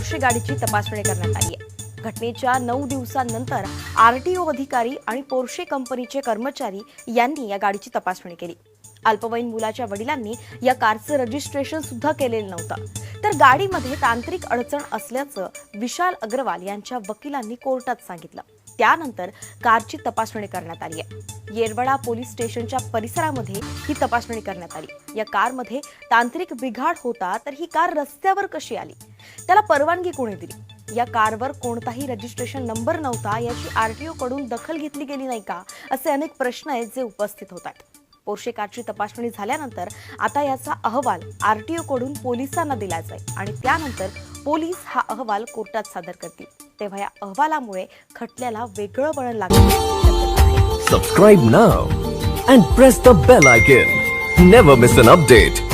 गाडीची तपासणी करण्यात आली आहे. घटनेच्या नऊ दिवसांनंतर आरटीओ अधिकारी आणि पोर्शे कंपनीचे कर्मचारी यांनी या गाडीची तपासणी केली. अल्पवयीन मुलाच्या वडिलांनी या कारचं रजिस्ट्रेशन सुद्धा केलेलं नव्हतं. तर गाडीमध्ये तांत्रिक अडचण असल्याचं विशाल अग्रवाल यांच्या वकिलांनी कोर्टात सांगितलं. त्यानंतर कारची तपासणी करण्यात आली आहे. येरवडा पोलीस स्टेशनच्या परिसरामध्ये ही तपासणी करण्यात आली. या कारमध्ये तांत्रिक बिघाड होता तर ही कार रस्त्यावर कशी आली? त्याला परवानगी कोणी दिली? या कारवर कोणताही रजिस्ट्रेशन नंबर नव्हता याची आरटीओ कडून दखल घेतली गेली नाही का असे अनेक प्रश्न आहेत जे उपस्थित होत आहेत. पोर्शे कारची तपासणी झाल्यानंतर आता याचा अहवाल आरटीओ कडून पोलिसांना दिला जाईल आणि त्यानंतर पोलीस हा अहवाल कोर्टात सादर करतील. तेव्हा या अहवालामुळे खटल्याला वेगळं वळण लागण्याची subscribe now and press the bell icon never miss an update.